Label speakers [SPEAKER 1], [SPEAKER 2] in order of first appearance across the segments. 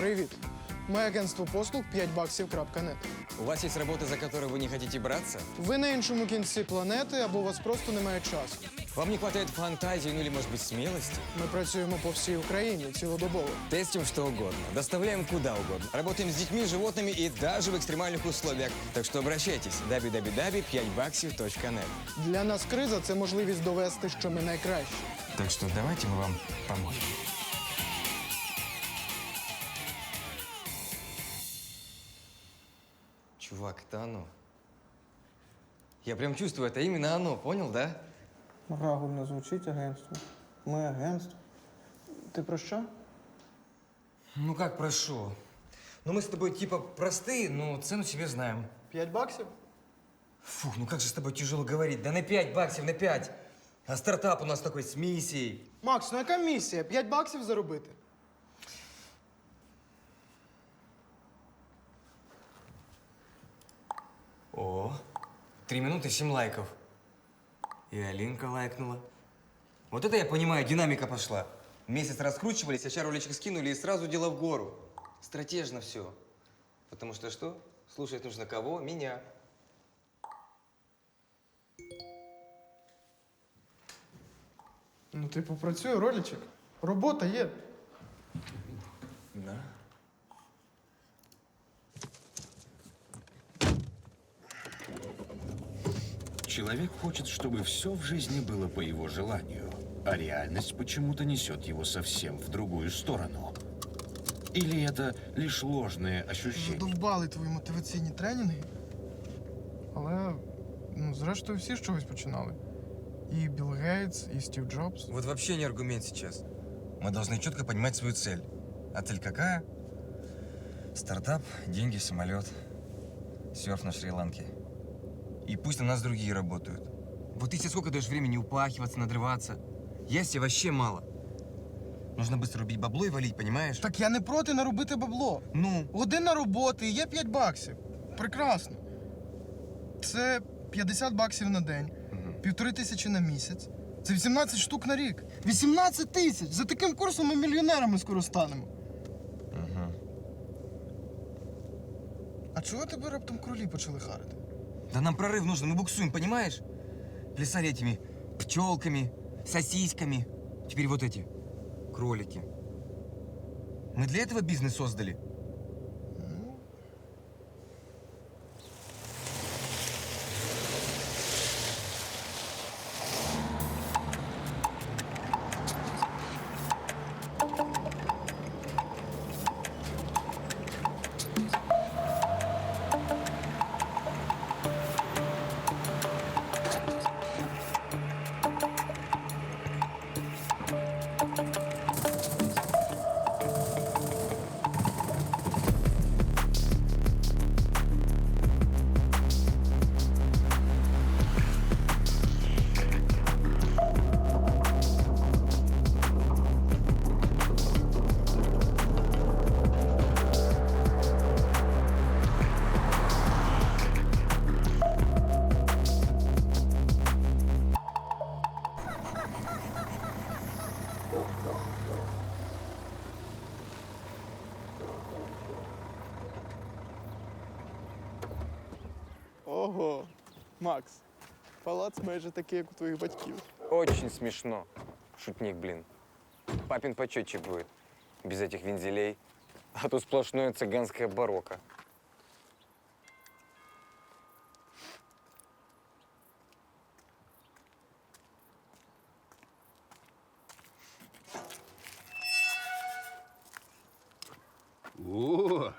[SPEAKER 1] Привіт. Ми агентство послуг 5баксів.нет.
[SPEAKER 2] У вас есть работа, за которую вы не хотите браться?
[SPEAKER 1] Ви на іншому кінці планети або у вас просто немає часу.
[SPEAKER 2] Вам не хватает фантазии, ну или, может быть, смелости?
[SPEAKER 1] Ми працюємо по всій Україні цілодобово.
[SPEAKER 2] Тестим что угодно, доставляем куда угодно. Работаем с детьми, животными и даже в экстремальных условиях. Так что обращайтесь. www.5баксів.нет
[SPEAKER 1] Для нас криза це можливість довести, що ми найкращі.
[SPEAKER 2] Так что давайте мы вам поможем. Чувак, это оно. Я прям чувствую, это именно оно, понял, да?
[SPEAKER 1] Правильно звучить агентство. Ми агентство. Ти про що?
[SPEAKER 2] Ну как прошу? Ну мы с тобой типа простые, но цену себе знаем.
[SPEAKER 1] 5 баксів?
[SPEAKER 2] Фух, ну как же с тобой тяжело говорить. Да на 5 баксов, на 5. А стартап у нас такой с миссией.
[SPEAKER 1] Макс, ну яка місія? 5 баксів заробити?
[SPEAKER 2] О, три минуты, 7 лайков. И Алинка лайкнула. Вот это я понимаю, динамика пошла. Месяц раскручивались, а сейчас роличек скинули и сразу дело в гору. Стратежно все. Потому что что? Слушать нужно кого? Меня.
[SPEAKER 1] Ну, типу, працює ролічик. Робота є.
[SPEAKER 2] Да.
[SPEAKER 3] Человек хочет, чтобы все в жизни было по его желанию, а реальность почему-то несет его совсем в другую сторону. Или это лишь ложные ощущения?
[SPEAKER 1] Задовбали твої мотиваційні тренінги. Але, ну, зрештою, всі з чогось починали. І Білл Гейтс, і Стів Джобс.
[SPEAKER 2] Вот вообще не аргумент сейчас. Мы должны четко понимать свою цель. А цель какая? Стартап, деньги, самолет, серф на Шри-Ланке. И пусть на нас другие работают. Вот ты себе сколько даешь времени упахиваться, надрываться? Ясти вообще мало. Нужно быстро рубить бабло и валить, понимаешь?
[SPEAKER 1] Так я не проти наробити бабло.
[SPEAKER 2] Ну,
[SPEAKER 1] Година роботи, і є 5 баксів. Прекрасно. Це 50 баксів на день, півтори тисячі на місяць. Це 18 штук на рік. 18 тисяч! За таким курсом ми мільйонерами скоро станемо. А чого тебе раптом кролі почали харити?
[SPEAKER 2] Да нам прорыв нужен, мы буксуем, понимаешь? Плясали этими пчелками, сосисками. Теперь вот эти кролики. Мы для этого бизнес создали.
[SPEAKER 1] Ого, Макс, палац майже такий, як у твоїх батьків.
[SPEAKER 2] Очень смешно. Шутник, блин. Папин почетчик будет. Без этих вензелей. А тут сплошное цыганское барокко.
[SPEAKER 4] О,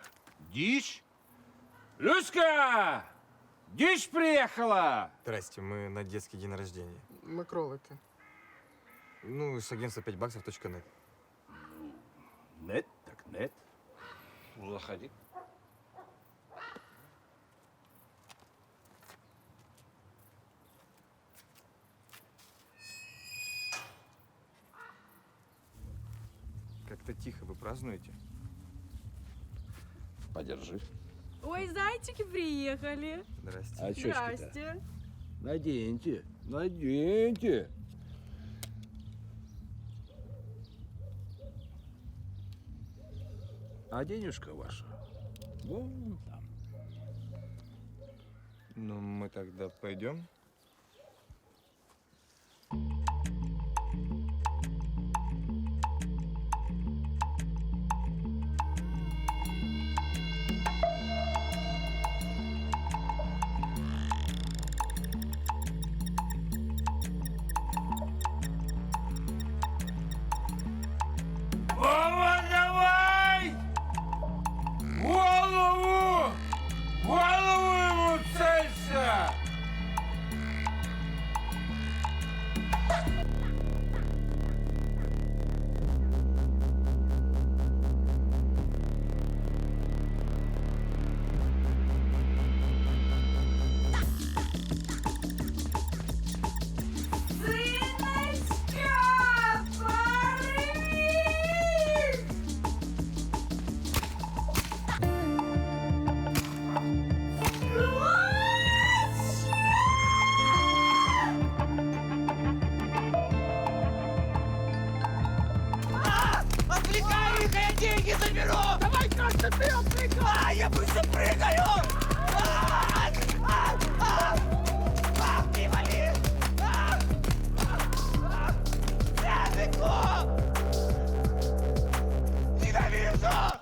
[SPEAKER 4] дичь? Люська! Дичь приехала!
[SPEAKER 2] Здрасте, мы на детский день рождения.
[SPEAKER 1] Ми кролики.
[SPEAKER 2] Ну, с агентства 5 баксов .нет.
[SPEAKER 4] Нет, так нет. Ну, заходи.
[SPEAKER 2] Как-то тихо вы празднуете?
[SPEAKER 4] Подержи.
[SPEAKER 5] Ой, зайчики приехали.
[SPEAKER 2] Здрасте.
[SPEAKER 4] А
[SPEAKER 5] Здрасте.
[SPEAKER 4] Наденьте, наденьте. А денежка ваша вон там.
[SPEAKER 2] Ну, мы тогда пойдем.
[SPEAKER 6] А, я быстро прыгаю! А, а, а, а, не вали! А, а, а, Далеко! Ненавижу!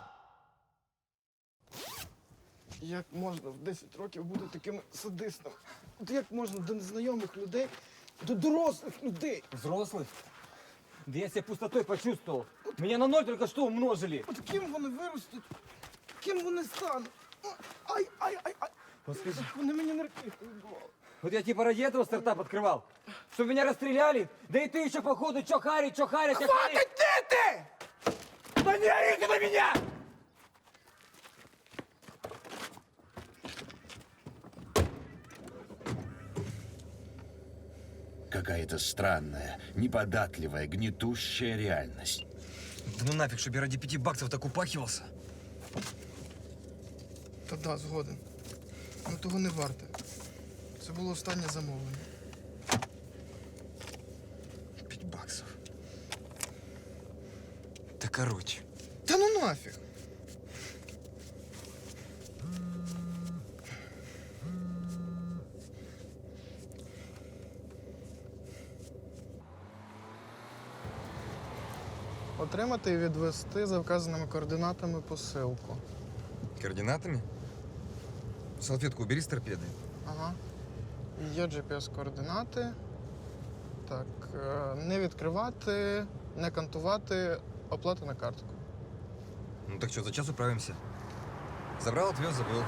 [SPEAKER 1] Як можна в 10 років бути таким садистом? От як можна до незнайомих людей, до дорослих людей?
[SPEAKER 7] Взрослых? Да я себя пустотой почувствовал. Меня на ноль только что умножили.
[SPEAKER 1] От ким вони виростуть? Ким вони стануть? Ай, ай, ай, ай.
[SPEAKER 7] Вот скажи,
[SPEAKER 1] Вони мені вбивали.
[SPEAKER 7] вот я типа ради этого стартап открывал. Чтобы меня расстреляли? Да и ты еще походу чё харить, чё харить?
[SPEAKER 6] Где ты? Да не ори ты на меня!
[SPEAKER 3] Какая-то странная, неподатливая, гнетущая реальность.
[SPEAKER 2] Да ну нафиг, чтобы я ради пяти баксов так упахивался.
[SPEAKER 1] Та да, згоден. Ну того не варте. Це було останнє замовлення.
[SPEAKER 2] Пять баксов. Да короче.
[SPEAKER 1] Та ну нафіг. Отримати і відвести за вказаними координатами посилку.
[SPEAKER 2] Координатами? Салфетку убери с торпеды.
[SPEAKER 1] Ага. Є GPS-координати. Так, е, не відкривати, не кантувати, оплата на картку.
[SPEAKER 2] Ну так що, за час управимся. Забрал, отвез, забыл.